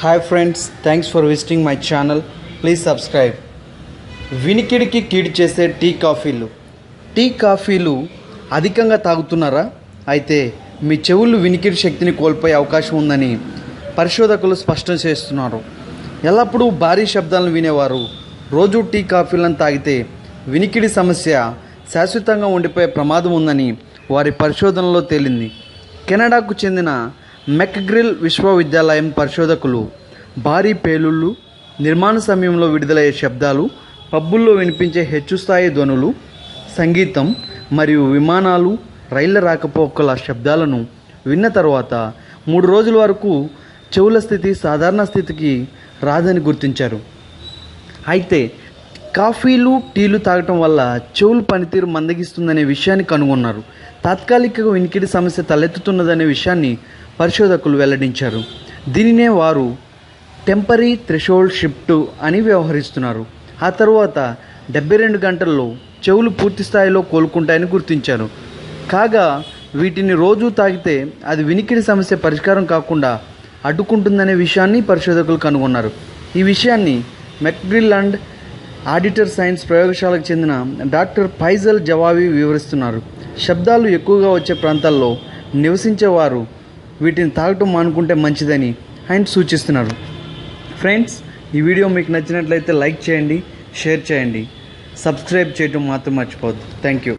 Hi friends thanks for visiting my channel please subscribe వినికిడికి కీడు చేసే tea కాఫీలు. Tea కాఫీలు అధికంగా తాగుతున్నారా? అయితే మీ చెవులు వినికిడి శక్తిని కోల్పోయే అవకాశం ఉందని పరిశోధకులు స్పష్టం చేస్తున్నారు. ఎల్లప్పుడూ భారీ శబ్దాలను వినేవారు. రోజు టీ కాఫీలను తాగితే వినికిడి సమస్య శాశ్వతంగా ఉండిపోయే ప్రమాదం ఉందని వారి పరిశోధనలో తేలింది. కెనడాకు చెందిన మెక్గ్రిల్ విశ్వవిద్యాలయం పరిశోధకులు భారీ పేలుళ్ళు నిర్మాణ సమయంలో విడుదలయ్యే శబ్దాలు పబ్బుల్లో వినిపించే హెచ్చు స్థాయి ధ్వనులు సంగీతం మరియు విమానాలు రైళ్ళ రాకపోకల శబ్దాలను విన్న తర్వాత మూడు రోజుల వరకు చెవుల స్థితి సాధారణ స్థితికి రాదని గుర్తించారు. అయితే కాఫీలు టీలు తాగటం వల్ల చెవులు పనితీరు మందగిస్తుందనే విషయాన్ని కనుగొన్నారు. తాత్కాలిక వినికిడి సమస్య తలెత్తుతున్నదనే విషయాన్ని పరిశోధకులు వెల్లడించారు. దీనినే వారు టెంపరీ థ్రెషోల్డ్ షిఫ్ట్ అని వ్యవహరిస్తున్నారు. ఆ తర్వాత డెబ్బై రెండు గంటల్లో చెవులు పూర్తి స్థాయిలో కోలుకుంటాయని గుర్తించారు. కాగా వీటిని రోజు తాగితే అది వినికిడి సమస్య పరిష్కారం కాకుండా అడ్డుకుంటుందనే విషయాన్ని పరిశోధకులు కనుగొన్నారు. ఈ విషయాన్ని మెక్గ్రిల్ అండ్ ఆడిటర్ సైన్స్ ప్రయోగశాలకు చెందిన డాక్టర్ ఫైజల్ జవాబీ వివరిస్తున్నారు. శబ్దాలు ఎక్కువగా వచ్చే ప్రాంతాల్లో నివసించేవారు వీటిని తాగటం మానుకుంటే మంచిదని ఆయన సూచిస్తున్నారు. ఫ్రెండ్స్ ఈ వీడియో మీకు నచ్చినట్లయితే లైక్ చేయండి షేర్ చేయండి. సబ్స్క్రైబ్ చేయటం మాత్రం మర్చిపోవద్దు. Thank you.